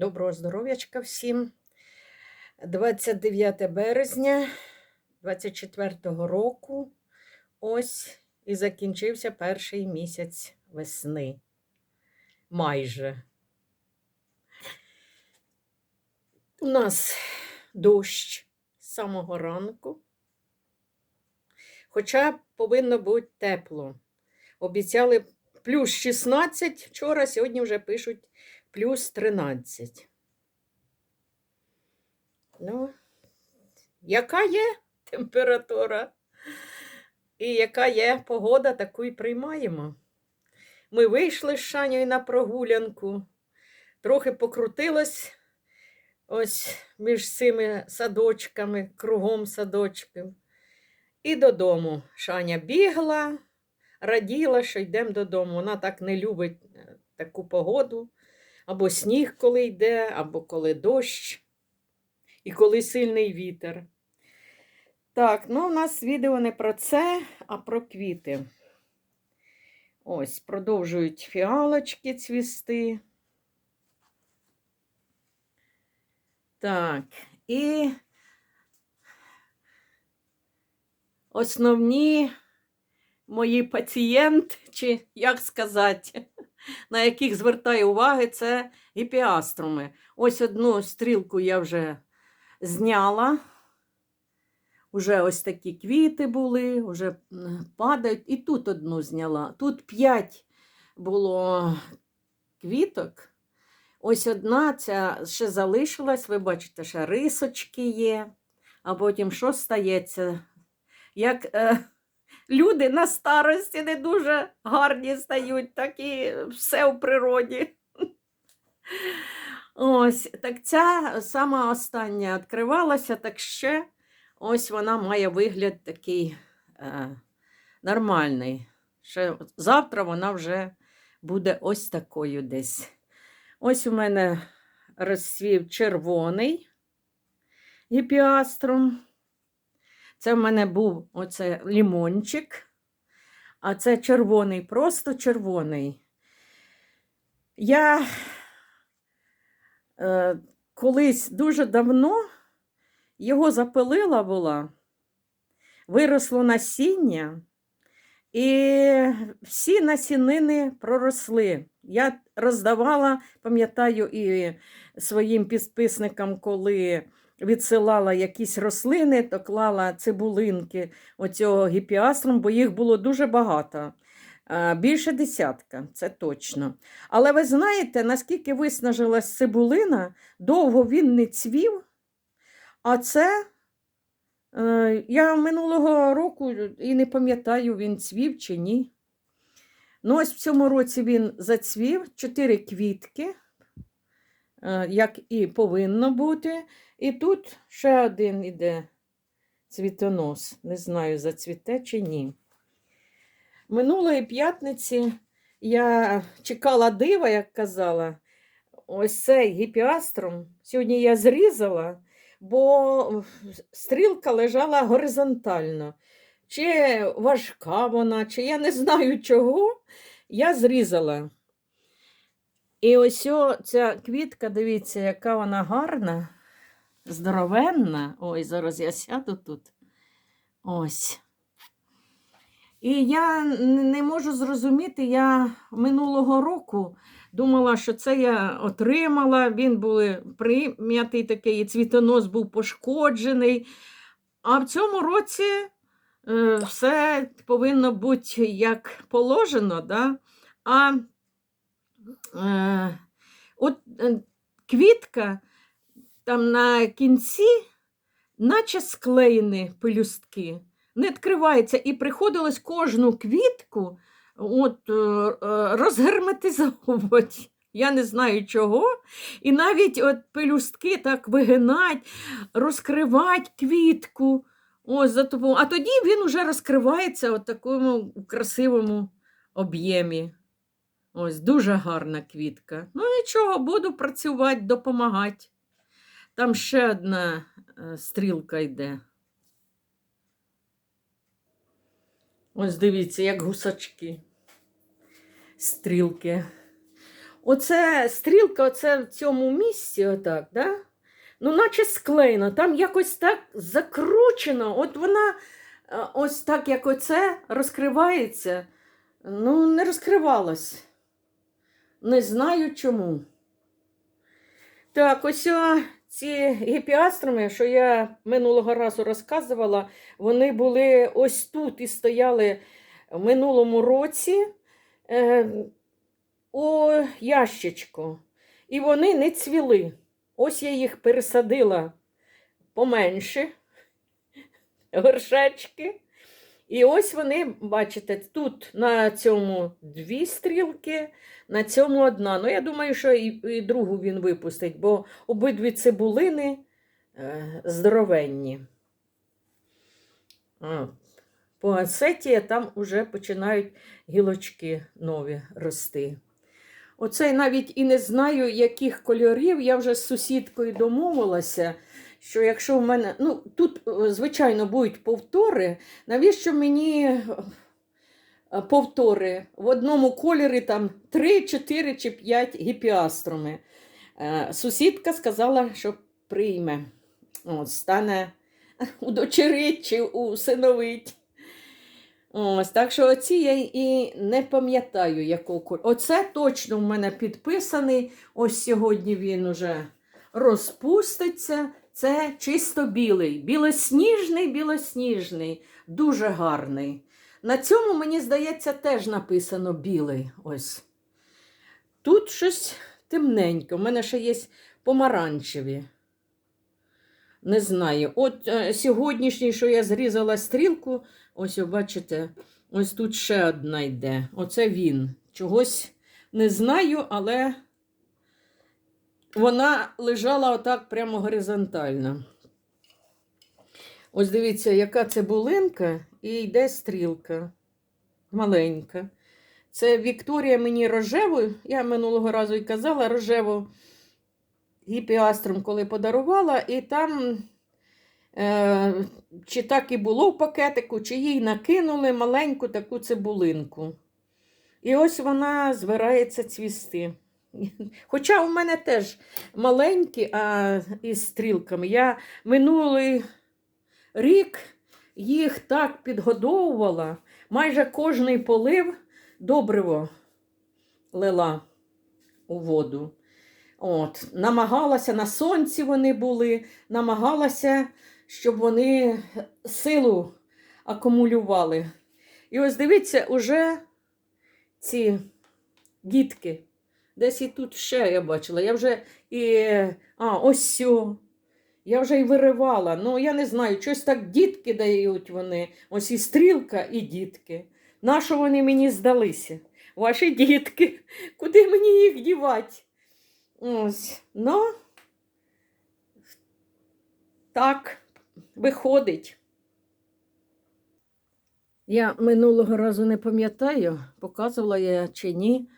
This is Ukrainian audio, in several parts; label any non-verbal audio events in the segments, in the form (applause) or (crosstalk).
Доброго здоров'ячка всім. 29 березня 24-го року. Ось і закінчився перший місяць весни. Майже. У нас дощ з самого ранку. Хоча повинно бути тепло. Обіцяли плюс 16 вчора, сьогодні вже пишуть плюс 13. Ну, яка є температура і яка є погода, таку і приймаємо. Ми вийшли з Шанєю на прогулянку, трохи покрутилось ось між цими садочками, кругом садочків. І додому. Шаня бігла, раділа, що йдемо додому. Вона так не любить е, таку погоду. Або сніг, коли йде, або коли дощ, і коли сильний вітер. Так, ну у нас відео не про це, а про квіти. Ось, продовжують фіалочки цвісти. Так, і основні мої пацієнти, чи як сказати, на яких звертаю уваги, це гіпіаструми. Ось одну стрілку я вже зняла. Уже ось такі квіти були, вже падають. І тут одну зняла. Тут п'ять було квіток. Ось одна ця ще залишилась, ви бачите, ще рисочки є, а потім що стається? Як е, люди на старості не дуже гарні стають, так і все в природі. Ось, так ця сама остання відкривалася, так ще ось вона має вигляд такий е, нормальний. Ще завтра вона вже буде ось такою десь. Ось у мене розцвів червоний гіпіаструм. Це в мене був оце лімончик, а це червоний, просто червоний. Я е, колись дуже давно його запилила була, виросло насіння, і всі насінини проросли. Я роздавала, пам'ятаю, і своїм підписникам, коли відсилала якісь рослини, то клала цибулинки оцього гіпіаструм, бо їх було дуже багато. Більше десятка, це точно. Але ви знаєте, наскільки виснажилась цибулина, довго він не цвів, а це е, я минулого року і не пам'ятаю, він цвів чи ні. Ну, ось в цьому році він зацвів чотири квітки, як і повинно бути. І тут ще один іде цвітонос. Не знаю, зацвіте чи ні. Минулої п'ятниці я чекала дива, як казала, ось цей гіпіаструм. Сьогодні я зрізала, бо стрілка лежала горизонтально. Чи важка вона, чи я не знаю чого, я зрізала. І ось ця квітка, дивіться, яка вона гарна, здоровенна. Ой, зараз я сяду тут. Ось. І я не можу зрозуміти, я минулого року думала, що це я отримала. Він був прим'ятий такий, і цвітонос був пошкоджений. А в цьому році е, все повинно бути як положено. Да? А от е, квітка там на кінці, наче склеєні пелюстки не відкривається. І приходилось кожну квітку от, е, е, розгерметизовувати. Я не знаю чого. І навіть от пелюстки так вигинать, розкривати квітку. Ось за тобою. А тоді він вже розкривається в такому красивому об'ємі. Ось дуже гарна квітка. Ну нічого, буду працювати, допомагати. Там ще одна е, стрілка йде. Ось дивіться, як гусачки, стрілки. оце стрілка, оце в цьому місці, отак, да? ну, наче склеєно, там якось так закручено. От вона е, ось так, як оце розкривається. Ну, не розкривалась. Не знаю чому. Так, ось ці гіпіастроми, що я минулого разу розказувала, вони були ось тут і стояли в минулому році е, у ящичку. І вони не цвіли. Ось я їх пересадила поменше, (laughs) горшечки. І ось вони, бачите, тут на цьому дві стрілки, на цьому одна. Ну, я думаю, що і, і другу він випустить, бо обидві цибулини е, здоровенні. А, по асеті там вже починають гілочки нові рости. Оце навіть і не знаю, яких кольорів. Я вже з сусідкою домовилася, що якщо в мене. Ну, тут, е, звичайно, будуть повтори, навіщо мені е, повтори? В одному кольорі там 3, 4 чи 5 гіпіастроми. Е, Сусідка сказала, що прийме. От, стане (laughs) удочерить чи усиновить. Ось, так що оці я і не пам'ятаю, якого кольору. Оце точно в мене підписаний. Ось сьогодні він уже розпуститься. Це чисто білий. Білосніжний, білосніжний, дуже гарний. На цьому, мені здається, теж написано білий. Ось. Тут щось темненьке. У мене ще є помаранчеві. Не знаю. От е, сьогоднішній, що я зрізала стрілку, ось бачите, ось тут ще одна йде. Оце він. Чогось не знаю, але вона лежала отак прямо горизонтально. Ось дивіться, яка цибулинка, і йде стрілка. Маленька. Це Вікторія мені рожеву, я минулого разу і казала, рожеву гіпіастром, коли подарувала, і там, е, чи так і було в пакетику, чи їй накинули маленьку таку цибулинку. І ось вона збирається цвісти. (laughs) Хоча у мене теж маленькі, а із стрілками. Я минулий рік їх так підгодовувала, майже кожний полив добриво лила у воду. От, намагалася на сонці вони були, намагалася, щоб вони силу акумулювали. І ось дивіться, уже ці дітки. Десь і тут ще я бачила. Я вже і. А, ось сьо. Я вже і виривала. Ну, я не знаю, щось так дітки дають вони. Ось і стрілка, і дітки. Нащо вони мені здалися? Ваші дітки. Куди мені їх дівати? Ось. Ну, так, виходить. Я минулого разу не пам'ятаю, показувала я чи ні.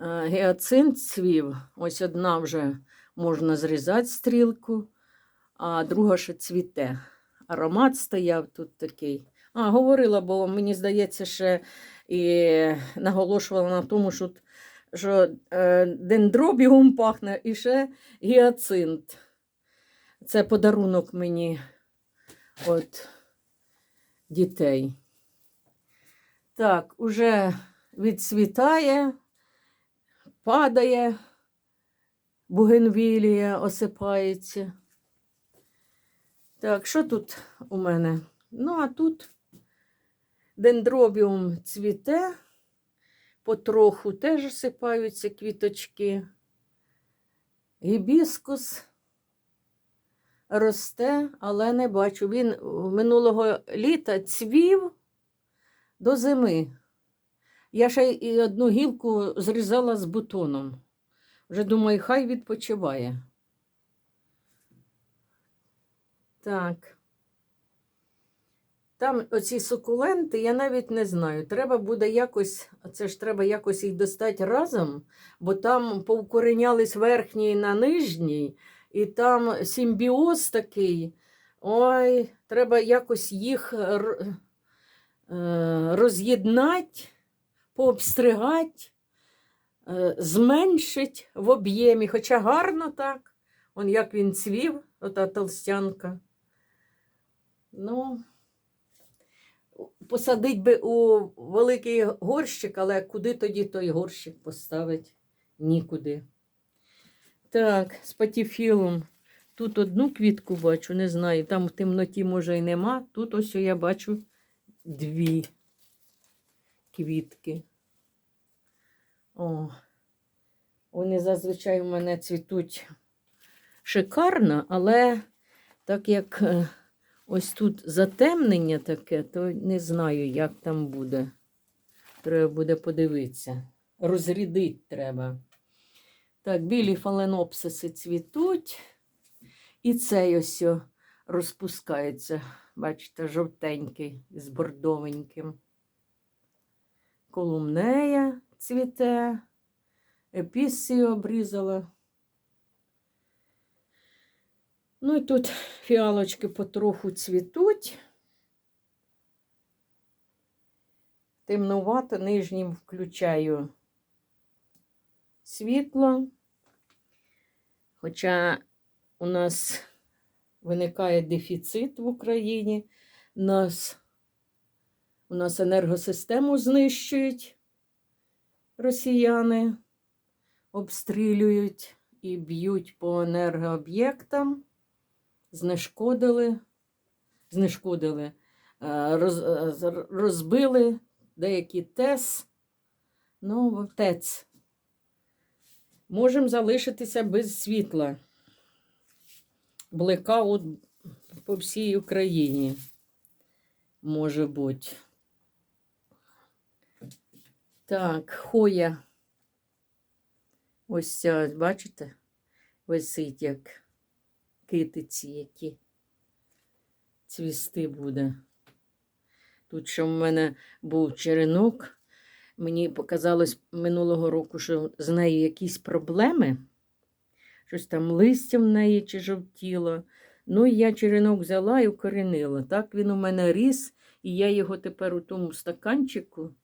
Е, Гіацинт цвів. Ось одна вже можна зрізати стрілку, а друга ще цвіте. Аромат стояв тут такий. А, говорила, бо мені здається, ще і наголошувала на тому, що, що е, дендробіум пахне і ще гіацинт. Це подарунок мені від дітей. Так, уже відцвітає, падає, бугенвілія осипається. Так, що тут у мене? Ну, а тут дендробіум цвіте, потроху теж осипаються квіточки. Гібіскус росте, але не бачу. Він минулого літа цвів до зими. Я ще і одну гілку зрізала з бутоном. Вже думаю, хай відпочиває. Так. Там оці сукуленти, я навіть не знаю. Треба буде якось, це ж треба якось їх достати разом, бо там повкоренялись верхній на нижній, і там симбіоз такий. Ой, треба якось їх е, роз'єднати, пообстригати. е, зменшить в об'ємі, хоча гарно так. Он як він цвів, ота толстянка. Ну, посадить би у великий горщик, але куди тоді той горщик поставить? Нікуди. Так, з патіфілом. Тут одну квітку бачу, не знаю, там в темноті може і нема. Тут ось я бачу дві квітки. О, вони зазвичай у мене цвітуть шикарно, але так як е, ось тут затемнення таке, то не знаю, як там буде. Треба буде подивитися. Розрядити треба. Так, білі фаленопсиси цвітуть. І цей ось розпускається, бачите, жовтенький з бордовеньким. Колумнея цвіте, епісію обрізала. Ну і тут фіалочки потроху цвітуть. Темнувато нижнім включаю світло. Хоча у нас виникає дефіцит в Україні, нас, у нас енергосистему знищують росіяни, обстрілюють і б'ють по енергооб'єктам, знешкодили, знешкодили, е, роз, е, розбили деякі ТЕС, ну, ТЕЦ. Можемо залишитися без світла. Блекаут по всій Україні може бути. Так, хоя. Ось ця, бачите, висить як китиці, які цвісти буде. Тут що в мене був черенок, мені показалось минулого року, що з нею якісь проблеми. Щось там листя в неї чи жовтіло. Ну, і я черенок взяла і укоренила. Так він у мене ріс, і я його тепер у тому стаканчику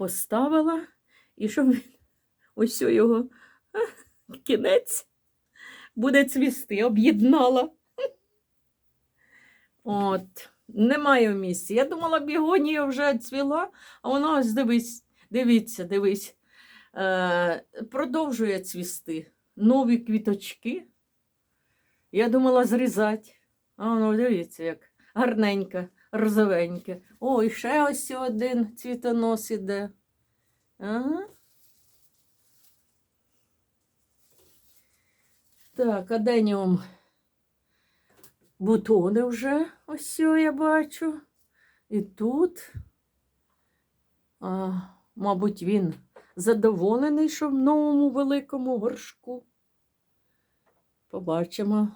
поставила, і щоб він ось його (laughs) кінець буде цвісти, об'єднала. От, немає в місці. Я думала, бігонія вже цвіла, а вона ось дивись, дивіться, дивись, е, продовжує цвісти нові квіточки. Я думала зрізати. А воно, дивіться, як гарненьке, розовеньке. О, і ще ось один цвітонос іде. Ага. Так, аденіум бутони вже ось я бачу. І тут, а, мабуть, він задоволений, що в новому великому горшку. Побачимо.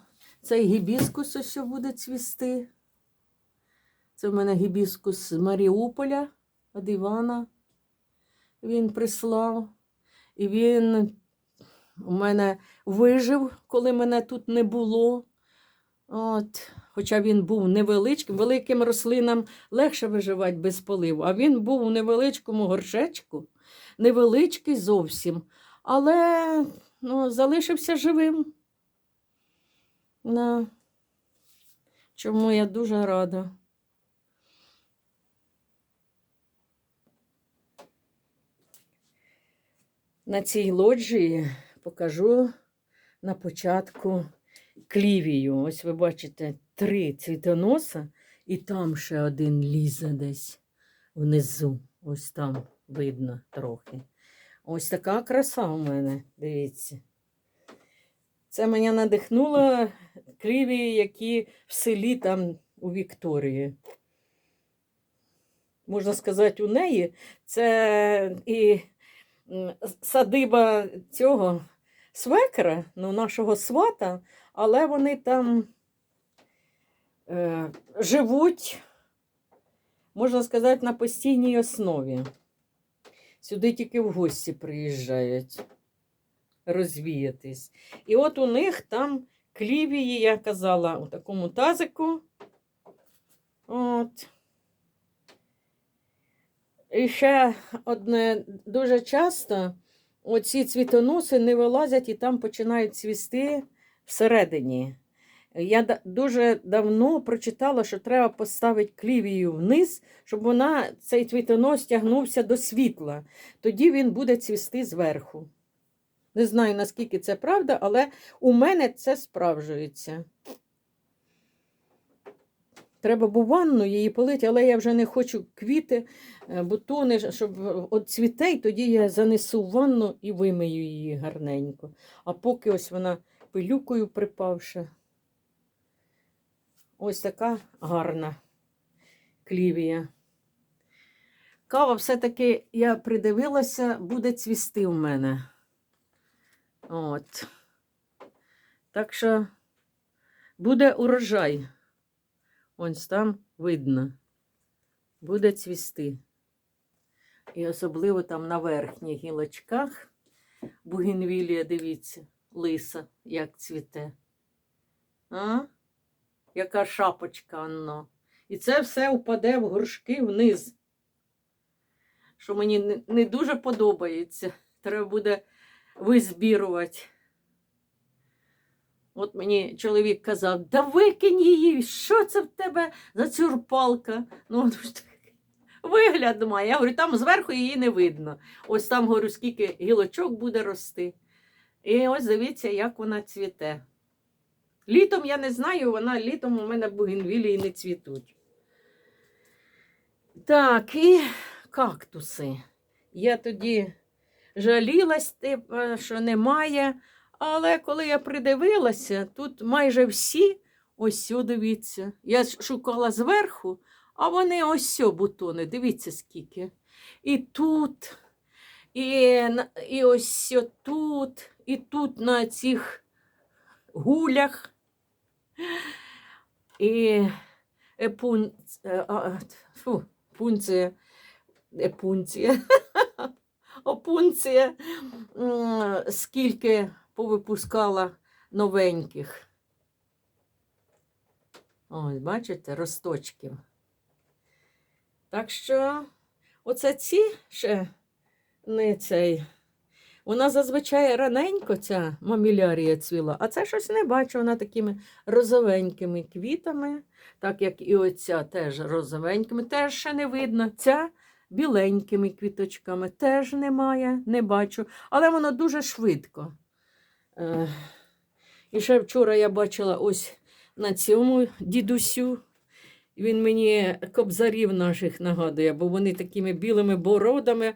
Цей гібіскус ось буде цвісти. Це в мене гібіскус з Маріуполя від Івана. Він прислав. І він у мене вижив, коли мене тут не було. От. Хоча він був невеличким, великим рослинам легше виживати без поливу. А він був у невеличкому горшечку, невеличкий зовсім, але ну, залишився живим. На. Чому я дуже рада. На цій лоджії покажу на початку клівію. Ось ви бачите три цвітоноса, і там ще один лізе десь внизу. Ось там видно трохи. Ось така краса у мене, дивіться. Це мене надихнуло клівії, які в селі там у Вікторії. Можна сказати, у неї це і садиба цього свекера, ну, нашого свата, але вони там е, живуть, можна сказати, на постійній основі. Сюди тільки в гості приїжджають розвіятись. І от у них там клівії, я казала, у такому тазику. От. І ще одне дуже часто оці цвітоноси не вилазять і там починають цвісти всередині. Я дуже давно прочитала, що треба поставити клівію вниз, щоб вона, цей цвітонос тягнувся до світла. Тоді він буде цвісти зверху. Не знаю, наскільки це правда, але у мене це справжується. Треба б ванну її полити, але я вже не хочу квіти, е, бутони, щоб от цвіте, і тоді я занесу в ванну і вимию її гарненько. А поки ось вона пилюкою припавши. Ось така гарна клівія. Кава все-таки я придивилася, буде цвісти у мене. От. Так що буде урожай. Ось там видно. Буде цвісти. І особливо там на верхніх гілочках бугенвілія, дивіться, лиса, як цвіте. А? Яка шапочка воно. І це все впаде в горшки вниз. Що мені не дуже подобається. Треба буде визбірувати. От мені чоловік казав, да викинь її, що це в тебе за цюрпалка? Ну, вигляд має. Я говорю, там зверху її не видно. Ось там, говорю, скільки гілочок буде рости. І ось дивіться, як вона цвіте. Літом я не знаю, вона літом у мене бугенвілії не цвітуть. Так, і кактуси. Я тоді жалілась, типу, що немає. Але коли я придивилася, тут майже всі ось сьо, дивіться. Я шукала зверху, а вони ось сьо бутони. Дивіться скільки. І тут, і, і ось тут, і тут на цих гулях. І епун... е, фу, пунція, епунція, (laughs) опунція, скільки повипускала новеньких. Ось, бачите, росточків. Так що, оце ці ще не цей. Вона зазвичай раненько, ця мамілярія цвіла, а це щось не бачу. Вона такими розовенькими квітами, так як і оця теж розовенькими, теж ще не видно. Ця біленькими квіточками теж немає, не бачу. Але воно дуже швидко. Е, І ще вчора я бачила ось на цьому дідусю. Він мені кобзарів наших нагадує, бо вони такими білими бородами,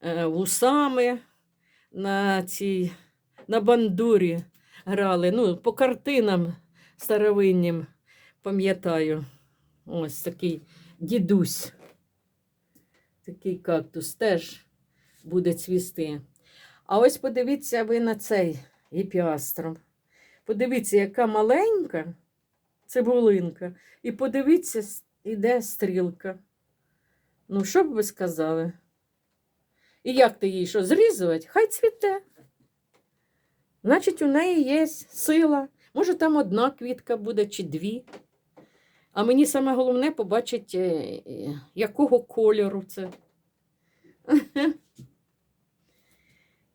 е, вусами на цій на бандурі грали. Ну, по картинам старовиннім пам'ятаю. Ось такий дідусь. Такий кактус теж буде цвісти. А ось подивіться ви на цей гіпіастром. Подивіться, яка маленька цибулинка. І подивіться, іде стрілка. Ну, що б ви сказали? І як ти її що, зрізувати? Хай цвіте. Значить, у неї є сила. Може, там одна квітка буде чи дві. А мені саме головне побачити, е, якого кольору це. (laughs)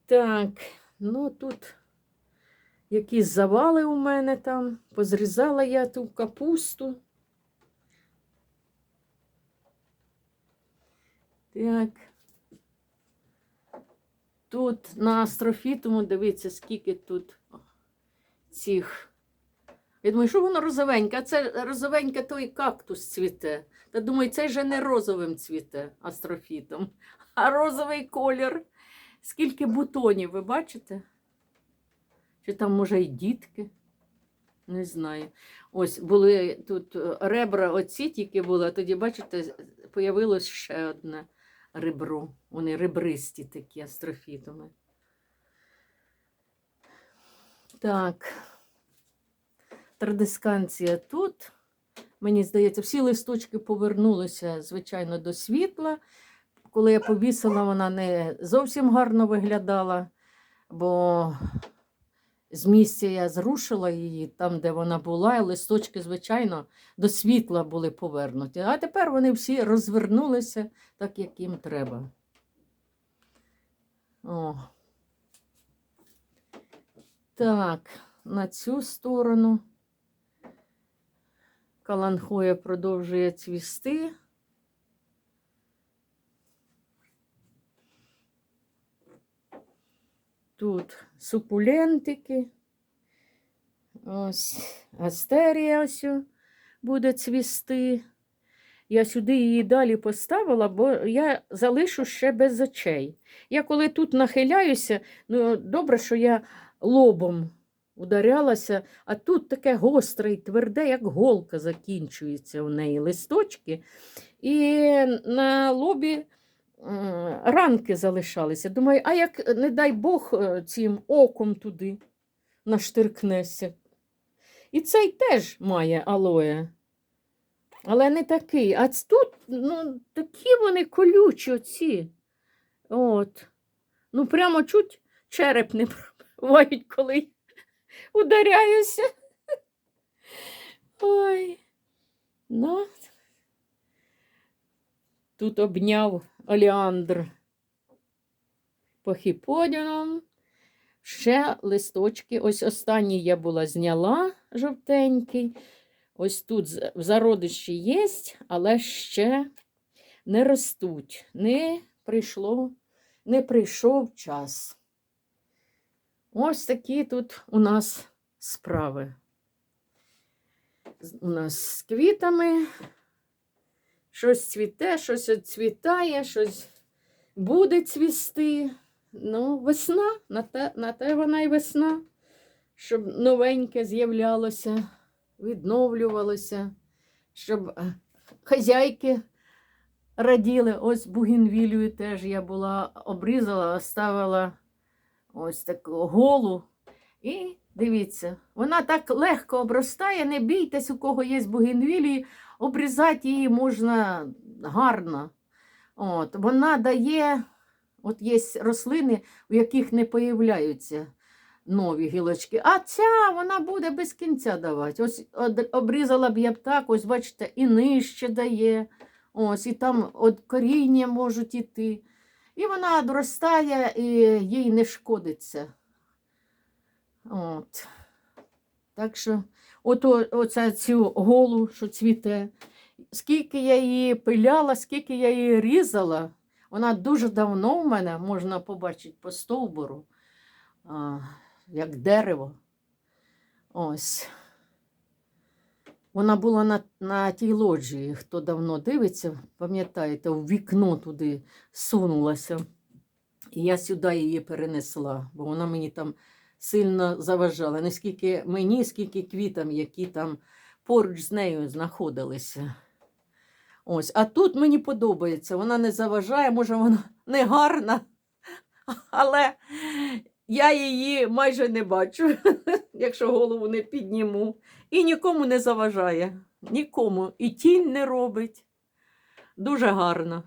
Так, ну тут якісь завали у мене там. Позрізала я ту капусту. Так. Тут на астрофітуму, дивіться, скільки тут цих. Я думаю, що воно розовеньке? А це розовеньке той кактус цвіте. Та думаю, цей же не розовим цвіте астрофітом, а розовий колір. Скільки бутонів, ви бачите? Чи там, може, і дітки? Не знаю. Ось були тут е, ребра оці тільки були, а тоді, бачите, появилось ще одне ребро. Вони ребристі такі астрофітами. Так. Традисканція тут. Мені здається, всі листочки повернулися, звичайно, до світла. Коли я повісила, вона не зовсім гарно виглядала, бо з місця я зрушила її там, де вона була, і листочки, звичайно, до світла були повернуті. А тепер вони всі розвернулися так, як їм треба. О. Так, на цю сторону каланхоя продовжує цвісти. Тут сукулентики. Ось астерія ось буде цвісти. Я сюди її далі поставила, бо я залишу ще без очей. Я коли тут нахиляюся, ну добре, що я лобом ударялася, а тут таке гостре і тверде, як голка закінчується у неї листочки. І на лобі ранки залишалися. Думаю, а як, не дай Бог, е, цим оком туди наштиркнеся. І цей теж має алоє. Але не такий. А тут ну, такі вони колючі оці. От. Ну, прямо чуть череп не пробивають, коли ударяюся. Ой. Ну. Тут обняв оліандр похіподіном. Ще листочки. Ось останній я була зняла жовтенький. Ось тут з- в зародиші є, але ще не ростуть. Не прийшло, не прийшов час. Ось такі тут у нас справи. У нас з квітами. Щось цвіте, щось відцвітає, щось буде цвісти. Ну, весна, на те, на те вона й весна, щоб новеньке з'являлося, відновлювалося, щоб е, хазяйки раділи. Ось бугінвілію теж я була обрізала, оставила ось таку голу. І дивіться, вона так легко обростає, не бійтесь, у кого є бугінвілії, обрізати її можна гарно. От, вона дає, от є рослини, у яких не появляються нові гілочки. А ця вона буде без кінця давати. Ось обрізала б я б так, ось бачите, і нижче дає. Ось, і там от коріння можуть іти. І вона одростає і їй не шкодиться. От. Так що, от оця цю голу, що цвіте, скільки я її пиляла, скільки я її різала, вона дуже давно в мене можна побачити по стовбуру, а, як дерево. Ось. Вона була на, на тій лоджії, хто давно дивиться, пам'ятаєте, в вікно туди сунулася. І я сюди її перенесла, бо вона мені там сильно заважала. Не скільки мені, скільки квітам, які там поруч з нею знаходилися. Ось, а тут мені подобається, вона не заважає, може, вона не гарна, але я її майже не бачу, (laughs) якщо голову не підніму. І нікому не заважає. Нікому. І тінь не робить. Дуже гарно.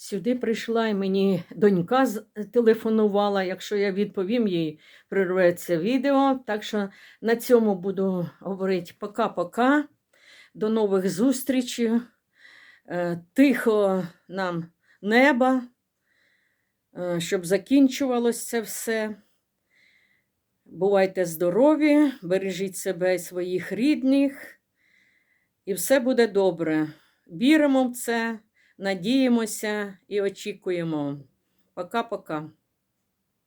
Сюди прийшла і мені донька з- телефонувала. Якщо я відповім їй, прерветься відео. Так що на цьому буду говорити пока-пока. До нових зустрічей. Е, Тихо нам неба, е, щоб закінчувалося це все. Бувайте здорові, бережіть себе і своїх рідних, і все буде добре. Віримо в це, надіємося і очікуємо. Пока-пока.